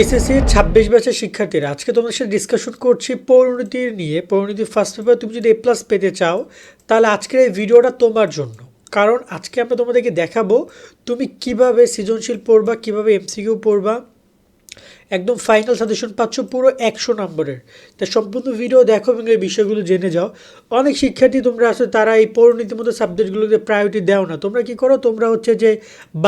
HSC ছাব্বিশ ব্যাচের শিক্ষার্থীরা, আজকে তোমাদের সাথে ডিসকাশন করছি পরিণতির নিয়ে। পরিণতির ফার্স্ট পেপার তুমি যদি এ প্লাস পেতে চাও, তাহলে আজকের এই ভিডিওটা তোমার জন্য। কারণ আজকে আমরা তোমাদেরকে দেখাবো তুমি কীভাবে সৃজনশীল পড়বা, কীভাবে এমসিকিউ পড়বা একদম ফাইনাল সাজেশন পাচ্ছ পুরো একশো নম্বরের। তা সম্পূর্ণ ভিডিও দেখো এবং এই বিষয়গুলো জেনে যাও। অনেক শিক্ষার্থী তোমরা আসলে তারা এই পরিণতির মতো সাবজেক্টগুলোকে প্রায়োরিটি দাও না। তোমরা কি করো? তোমরা হচ্ছে যে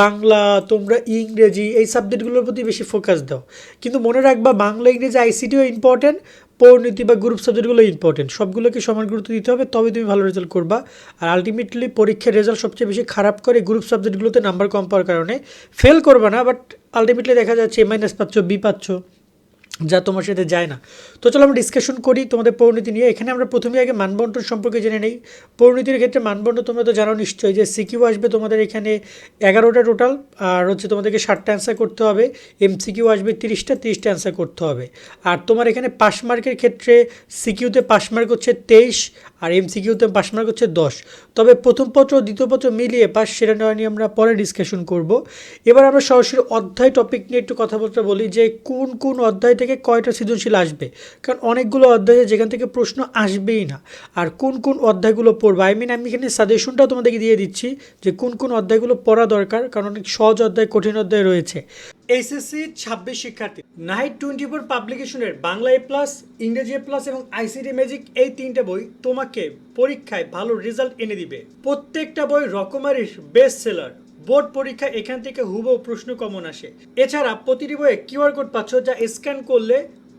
বাংলা, তোমরা ইংরেজি এই সাবজেক্টগুলোর প্রতি বেশি ফোকাস দাও। কিন্তু মনে রাখবা, বাংলা, ইংরেজি আইসিটিও ইম্পর্টেন্ট পরিণতি বা গ্রুপ সাবজেক্টগুলো ইম্পর্টেন্ট সবগুলোকে সমান গুরুত্ব দিতে হবে তবে তুমি ভালো রেজাল্ট করবা। আর আলটিমেটলি পরীক্ষার রেজাল্ট সবচেয়ে বেশি খারাপ করে গ্রুপ সাবজেক্টগুলোতে নাম্বার কম পাওয়ার কারণে। ফেল করবা না বাট আলটিমেটলি দেখা যাচ্ছে এ মাইনাস পাচ্ছ বি পাচ্ছ। যা তোমার সাথে যায় না। তো চলো আমরা ডিসকাশন করি তোমাদের পরিণতি নিয়ে। এখানে আমরা প্রথমে আগে মানবন্টন সম্পর্কে জেনে নেই। পরিণতির ক্ষেত্রে মানবন্টন তোমরা তো জানো নিশ্চয়ই যে সিকিউ আসবে তোমাদের এখানে এগারোটা টোটাল আর হচ্ছে তোমাদেরকে ষাটটা অ্যান্সার করতে হবে। এমসিকিউ আসবে তিরিশটা তিরিশটা অ্যান্সার করতে হবে। আর তোমার এখানে পাস মার্কের ক্ষেত্রে সিকিউতে পাস মার্ক হচ্ছে তেইশ, আর এমসিকিউতে পাস মার্ক হচ্ছে দশ। তবে প্রথম পত্র, দ্বিতীয় পত্র মিলিয়ে পাস সেটা নেওয়া নিয়ে আমরা পরে ডিসকাশন করব। এবার আমরা সরাসরি অধ্যায় টপিক নিয়ে একটু কথাবার্তা বলি যে কোন কোন অধ্যায় থেকে কয়টা সৃজনশীল আসবে? কারণ অনেকগুলো অধ্যায় যেখান থেকে প্রশ্ন আসবেই না। আর কোন কোন অধ্যায়গুলো পড়বে? আই মিন আমি এখানে সাজেশনটাও তোমাদেরকে দিয়ে দিচ্ছি যে কোন কোন অধ্যায়গুলো পড়া দরকার, কারণ অনেক সহজ অধ্যায়, কঠিন অধ্যায় রয়েছে। এইচএসসি ছাব্বিশ শিক্ষার্থী। নাইট টোয়েন্টি ফোর পাবলিকেশনের বাংলা এ প্লাস ইংরেজি এ প্লাস এবং আইসিডি ম্যাজিক এই তিনটে বই তোমাকে পরীক্ষায় ভালো রেজাল্ট এনে দিবে। প্রত্যেকটা বই রকমারির বেস্ট সেলার বোর্ড পরীক্ষা এখান থেকে হুবহু প্রশ্ন কমন আসে। এছাড়া প্রতিটি বইয়ে কিউআর কোড পাচ্ছ যা স্ক্যান করলে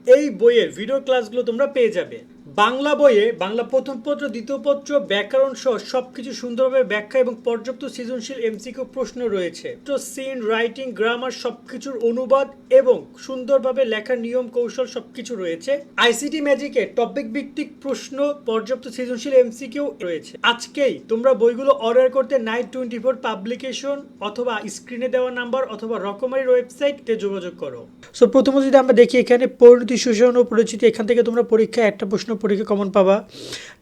এই বইয়ের ভিডিও ক্লাসগুলো তোমরা পেয়ে যাবে। বাংলা বইয়ে বাংলা প্রথম পত্র, দ্বিতীয় পত্র, ব্যাকরণ সহ সবকিছু সুন্দরভাবে ব্যাখ্যা এবং পর্যাপ্ত সৃজনশীল এমসিকিউ প্রশ্ন রয়েছে। তো সিন রাইটিং গ্রামার সবকিছুর অনুবাদ এবং সুন্দরভাবে লেখার নিয়ম, কৌশল সবকিছু রয়েছে। আইসিটি ম্যাজিকে টপিক ভিত্তিক প্রশ্ন, পর্যাপ্ত সৃজনশীল এমসিকিউ রয়েছে। আজকেই তোমরা বইগুলো অর্ডার করতে নাইট টোয়েন্টি ফোর পাবলিকেশন অথবা স্ক্রিনে দেওয়া নাম্বার অথবা রকমারির ওয়েবসাইটে যোগাযোগ করো। সো প্রথমত যদি আমরা দেখি এখানে পরিণতি সুশাসন ও পরিচিতি, এখান থেকে তোমরা পরীক্ষায় একটা প্রশ্ন পরীক্ষা কমন পাবা।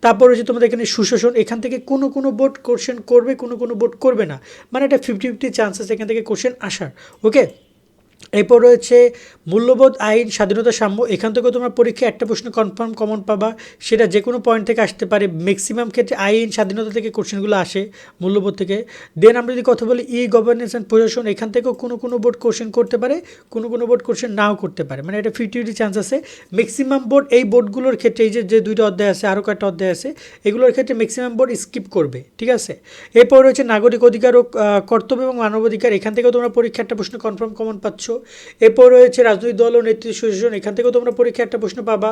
তারপর হচ্ছে তোমাদের এখানে সুশোষণ এখান থেকে কোনো কোনো বোর্ড কোশ্চেন করবে, কোনো কোনো বোর্ড করবে না। মানে এটা ফিফটি ফিফটি চান্সেস এখান থেকে কোশ্চেন আসার ওকে এরপর রয়েছে মূল্যবোধ আইন, স্বাধীনতা সাম্য। এখান থেকেও তোমরা পরীক্ষায় একটা প্রশ্ন কনফার্ম কমন পাবা। সেটা যে কোনো পয়েন্ট থেকে আসতে পারে। ম্যাক্সিমাম ক্ষেত্রে আইন, স্বাধীনতা থেকে কোশ্চেনগুলো আসে মূল্যবোধ থেকে। দেন আমরা যদি কথা বলি ই গভর্নেন্স অ্যান্ড প্রশাসন এখান থেকেও কোনো কোনো বোর্ড কোশ্চেন করতে পারে, কোনো কোনো বোর্ড কোশ্চেন নাও করতে পারে। মানে এটা ফিফটি চান্স আছে। ম্যাক্সিমাম বোর্ড এই বোর্ডগুলোর ক্ষেত্রে এই যে যে দুইটা অধ্যায় আছে, আরও কয়েকটা অধ্যায় আছে, এগুলোর ক্ষেত্রে ম্যাক্সিমাম বোর্ড স্কিপ করবে। ঠিক আছে? এরপর রয়েছে নাগরিক অধিকার ও কর্তব্য এবং মানবাধিকার। এখান থেকেও তোমরা পরীক্ষা একটা প্রশ্ন কনফার্ম কমন পাচ্ছ। এরপর রয়েছে রাজনৈতিক দল ও নেতৃত্ব সুশাসন এখান থেকেও তোমরা পরীক্ষা একটা প্রশ্ন পাবা।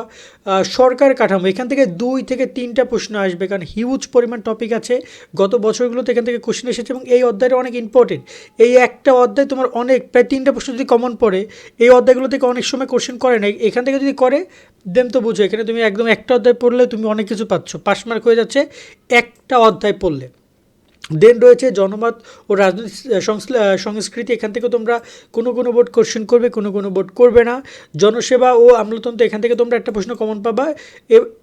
সরকার কাঠামো। এখান থেকে দুই থেকে তিনটা প্রশ্ন আসবে কারণ হিউজ পরিমাণ টপিক আছে। গত বছরগুলোতে এখান থেকে কোশ্চেন এসেছে এবং এই অধ্যায়টা অনেক ইম্পর্টেন্ট এই একটা অধ্যায় তোমার অনেক, প্রায় তিনটা প্রশ্ন যদি কমন পড়ে, এই অধ্যায়গুলো থেকে অনেক সময় কোশ্চেন করে না এখান থেকে যদি করে দেন তো বুঝো। এখানে তুমি একদম একটা অধ্যায় পড়লে তুমি অনেক কিছু পাচ্ছ। পাস মার্ক হয়ে যাচ্ছে একটা অধ্যায় পড়লে। দেন রয়েছে জনমত ও রাজনৈতিক সংস্কৃতি। এখান থেকে তোমরা কোনো কোনো বোর্ড কোশ্চেন করবে, কোনো কোনো বোর্ড করবে না। জনসেবা ও আমলাতন্ত্র, এখান থেকে তোমরা একটা প্রশ্ন কমন পাবা।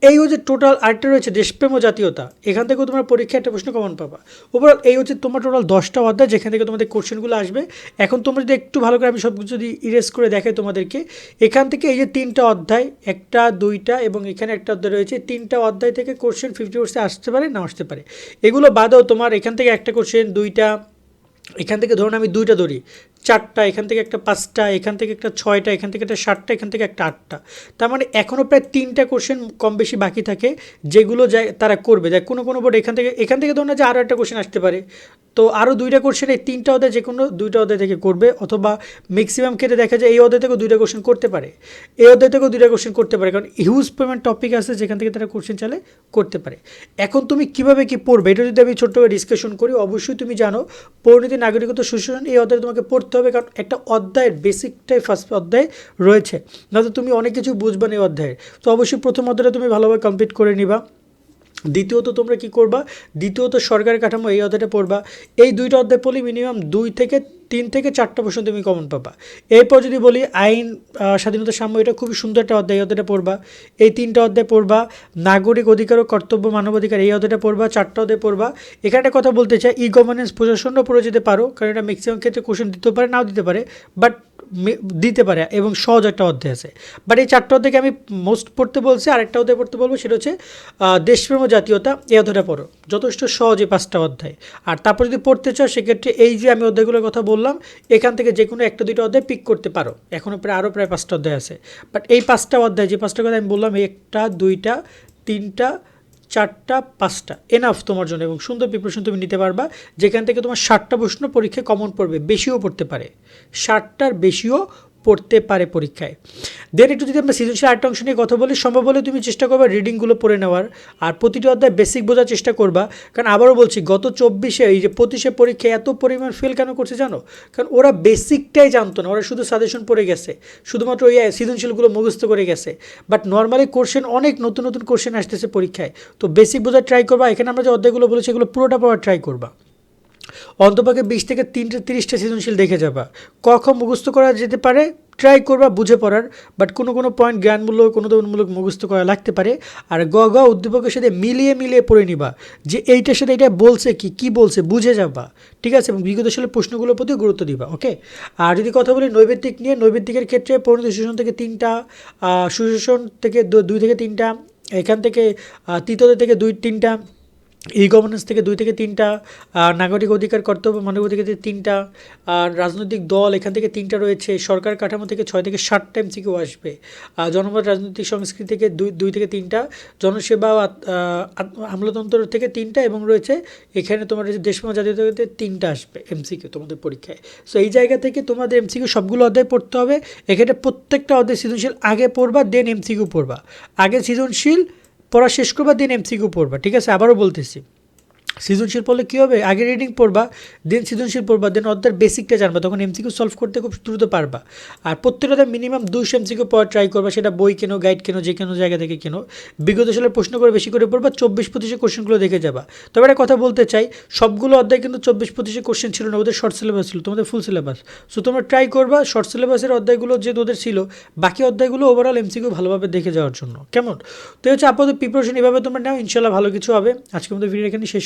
এই হচ্ছে টোটাল আরেকটা রয়েছে, দেশপ্রেম ও জাতীয়তা। এখান থেকেও তোমরা পরীক্ষা একটা প্রশ্ন কমন পাবা। ওভারঅল এই হচ্ছে তোমার টোটাল দশটা অধ্যায়, যেখান থেকে তোমাদের কোশ্চেনগুলো আসবে। এখন তোমরা যদি একটু ভালো করে আমি সব কিছু যদি ইরেজ করে দেখাই তোমাদেরকে, এখান থেকে এই যে তিনটা অধ্যায়, একটা, দুইটা এবং এখানে একটা অধ্যায় রয়েছে, তিনটা অধ্যায় থেকে কোশ্চেন ফিফটি পার্সেন্ট আসতে পারে, না আসতে পারে। এগুলো বাদেও তোমার এখান থেকে একটা কোশ্চেন দুইটা, এখান থেকে ধরুন আমি দুইটা ধরি, চারটা, এখান থেকে একটা পাঁচটা, এখান থেকে একটা ছয়টা, এখান থেকে একটা সাতটা, এখান থেকে একটা আটটা। তার মানে এখনও প্রায় তিনটা কোশ্চেন কম বেশি বাকি থাকে, যেগুলো যায়, তারা করবে। দেখ, কোনো কোনো বোর্ড এখান থেকে এখান থেকে ধরুন যে আরও একটা কোশ্চেন আসতে পারে। তো আরও দুইটা কোশ্চেন এই তিনটা অধ্যায় যে কোনো দুইটা অধ্যায় থেকে করবে অথবা ম্যাক্সিমাম ক্ষেত্রে দেখা যায় এই অধ্যায় থেকেও দুইটা কোশ্চেন করতে পারে। এই অধ্যায় থেকেও দুইটা কোশ্চেন করতে পারে, কারণ হিউজ পরিমাণ টপিক আছে, যেখান থেকে তারা কোশ্চেন চালে করতে পারে। এখন তুমি কীভাবে কি পড়বে, এটা যদি আমি ছোট্ট ডিসকাশন করি, অবশ্যই তুমি জানো, পরিণতি নাগরিকত্ব সুশাসন এই অধ্যায় তোমাকে পড়তে হবে, কারণ একটা অধ্যায়ের বেসিকটাই ফার্স্ট অধ্যায় রয়েছে। নয়তো তুমি অনেক কিছু বুঝবে না এই অধ্যায়ের তো অবশ্যই প্রথম অধ্যায়টা তুমি ভালোভাবে কমপ্লিট করে নিবা। দ্বিতীয়ত তোমরা কি করবা? দ্বিতীয়ত সরকারি কাঠামো এই অধ্যায়টা পড়বা। এই দুইটা অধ্যায় পড়লে মিনিমাম দুই থেকে, তিন থেকে চারটা প্রশ্ন তুমি কমন পাবা। এরপর যদি বলি আইন স্বাধীনতা সাম্য, এটা খুবই সুন্দর একটা অধ্যায়, এই অধ্যায়টা পড়বা। এই তিনটা অধ্যায় পড়বা। নাগরিক অধিকার ও কর্তব্য মানবাধিকার এই অধ্যায়টা পড়বা, চারটা অধ্যায় পড়বা। এখানে একটা কথা বলতে চাই ই গভর্নেন্স প্রশাসনও পড়ে যেতে পারো, কারণ এটা ম্যাক্সিমাম ক্ষেত্রে কোশ্চেন দিতে পারে, নাও দিতে পারে বাট দিতে পারে এবং সহজ একটা অধ্যায় আছে। বাট এই চারটা অধ্যায়কে আমি মোস্ট পড়তে বলছি, আরেকটা অধ্যায় পড়তে বলব, সেটা হচ্ছে দেশপ্রেম জাতীয়তা এই অধ্যায়টা পড়ো। যথেষ্ট সহজ এই পাঁচটা অধ্যায়। আর তারপর যদি পড়তে চাও, সেক্ষেত্রে এই যে আমি অধ্যায়গুলোর কথা বললাম, এখান থেকে যে কোনো একটা দুটো অধ্যায় পিক করতে পারো। এখনও প্রায় আরও প্রায় পাঁচটা অধ্যায় আছে। বাট এই পাঁচটা অধ্যায়, যে পাঁচটা কথা আমি বললাম, একটা, দুইটা, তিনটা চারটা, পাঁচটা এনাফ তোমার জন্য এবং সুন্দর প্রিপারেশন তুমি নিতে পারবা। যেখান থেকে তোমার ষাটটা প্রশ্ন পরীক্ষায় কমন পড়বে, বেশিও পড়তে পারে। ষাটটার বেশিও পড়তে পারে পরীক্ষায়। দেন একটু যদি আমরা সৃজনশীল আরেকটা অংশ নিয়ে কথা বলি সম্ভব হলে তুমি চেষ্টা করবা রিডিংগুলো পড়ে নেওয়ার। আর প্রতিটি অধ্যায় বেসিক বোঝার চেষ্টা করবা। কারণ আবারও বলছি, গত চব্বিশে, এই যে পঁচিশে পরীক্ষায় এত পরিমাণ ফেল কেন করছে জানো? কারণ ওরা বেসিকটাই জানতো না, ওরা শুধু সাজেশন পড়ে গেছে। শুধুমাত্র ওই সৃজনশীলগুলো মুখস্থ করে গেছে। বাট নর্মালি কোশ্চেন অনেক নতুন নতুন কোশ্চেন আসতেছে পরীক্ষায়। তো বেসিক বোঝার ট্রাই করবা। এখানে আমরা যে অধ্যায়গুলো বলেছি, এগুলো পুরোটা পড়ার ট্রাই করবা। অন্তপক্ষে বিশ থেকে তিনটে তিরিশটা সৃজনশীল দেখে যাবা। ক খ মুখস্থ করা যেতে পারে ট্রাই করবা, বুঝে পড়ার বাট কোনো কোনো পয়েন্ট জ্ঞানমূলক কোনো মূলক মুখস্থ করা লাগতে পারে, আর গ গ উদ্দীপকের সাথে মিলিয়ে মিলিয়ে পড়ে নিবা যে এইটার সাথে এটা বলছে কি কি বলছে, বুঝে যাবা। ঠিক আছে? এবং বিগত সালের প্রশ্নগুলোর প্রতি গুরুত্ব দিবা ওকে আর যদি কথা বলি নৈবেদিক নিয়ে, নৈবেদিকের ক্ষেত্রে পরিণত সুশাসন থেকে তিনটা সুশাসন থেকে দুই থেকে তিনটা, এখান থেকে তৃতীয়দের থেকে দুই, তিনটা ই গভর্নেন্স থেকে দুই থেকে তিনটা নাগরিক অধিকার কর্তব্য মানব অধিকার থেকে তিনটা আর রাজনৈতিক দল এখান থেকে তিনটা রয়েছে। সরকার কাঠামো থেকে ছয় থেকে ষাটটা এমসিকিউ আসবে। জনমত রাজনৈতিক সংস্কৃতি থেকে দুই দুই থেকে তিনটা জনসেবা আহ, থেকে তিনটা এবং রয়েছে এখানে তোমার রয়েছে দেশপ্রেম জাতীয়তা থেকে তিনটা আসবে এমসিকিউ তোমাদের পরীক্ষায়। সো এই জায়গা থেকে তোমাদের এমসিকিউ সবগুলো অধ্যায় পড়তে হবে। এখানে প্রত্যেকটা অধ্যায় সৃজনশীল আগে পড়বা দেন এমসিকিউ পড়বা। আগে সৃজনশীল পড়া শেষ করবা দেন এমসিকিউ পড়বা ঠিক আছে? আবারও বলতেছি। সৃজনশীল পড়লে কী হবে? আগে রিডিং পড়বা দেন সৃজনশীল পড়বা দেন অর্ধের বেসিকটা জানবা। তখন এমসিকিউ সলভ করতে খুব দ্রুত পারবা। আর প্রত্যেকটা মিনিমাম দুশো এমসিকিউ পড়ার ট্রাই করবা, সেটা বই কেনো গাইড কেনো, যে কোনো, জায়গা থেকে কেনো। বিগত সালের প্রশ্ন করে বেশি করে পড়বা, চব্বিশ পঁচিশে কোশ্চেনগুলো দেখে যাবা। তবে একটা কথা বলতে চাই, সবগুলো অধ্যায় কিন্তু চব্বিশ পঁচিশে কোশ্চেন ছিল না, ওদের শর্ট সিলেবাস ছিল, তোমাদের ফুল সিলেবাস সো তোমরা ট্রাই করবা শর্ট সিলেবাসের অধ্যায়গুলো যে ওদের ছিল, বাকি অধ্যায়গুলো ওভারঅল এমসিকিউ ভালোভাবে দেখে যাওয়ার জন্য। কেমন? তো হচ্ছে আপাতত প্রিপারেশন এভাবে তোমরা নাও ইনশাল্লাহ ভালো কিছু হবে। আজকের মধ্যে ভিডিও এখানে শেষ